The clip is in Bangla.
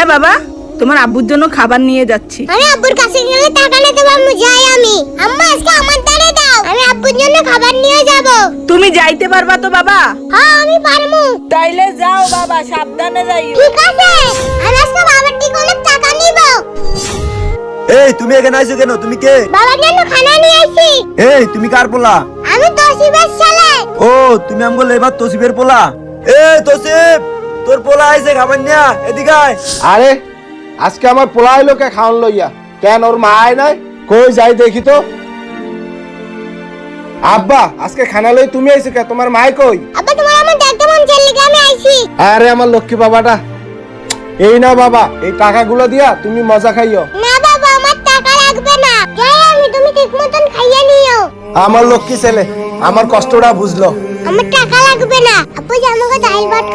হ্যাঁ বাবা তোমার আব্বুর জন্য খাবার নিয়ে যাচ্ছি। আমি আব্বুর কাছে গেলে টাকা নিতে পারব যাই আমি। আম্মা আজকে আমার দ্বারে দাও। আমি আব্বুর জন্য খাবার নিয়ে যাব। তুমি যাইতে পারবা তো বাবা? হ্যাঁ আমি পারব তাইলে যাও বাবা সাবধানে যাইও ঠিক আছে। আমি আজকে বাবার থেকে অনেক টাকা নিব। এই তুমি এখানে আইছো কেন? তুমি কে? বাবার জন্য খানা নিয়ে আইছি। এই তুমি কার পোলা? আমি তসিবের ছেলে ও তুমি আমগো লেবার তসিবের পোলা। এই তসিব তোর পোলা আইছে খাবার নিয়া এদিকে আয়। আরে আজকে আমার পোলা এলো কে খাওয়ান লইয়া? কেন ওর মা আয় নাই? কই যাই দেখি তো। আব্বা আজকে খানা লই তুমি আইছো কে? তোমার মাই কই? আব্বা তোমার আমার দেখতে মন চাইলে আমি আইছি। আরে আমার লক্ষ্মী বাবাটা। এই না বাবা এই টাকাগুলো দিয়া তুমি মজা খাইও। না বাবা আমার টাকা লাগবে না। যাই আমি তুমি ঠিক মতন খাইয়ে নিও। আমার লক্ষ্মী ছেলে আমার কষ্টটা বুঝলো। আমার টাকা লাগবে না। আপু যে আমাকে ডাল ভাত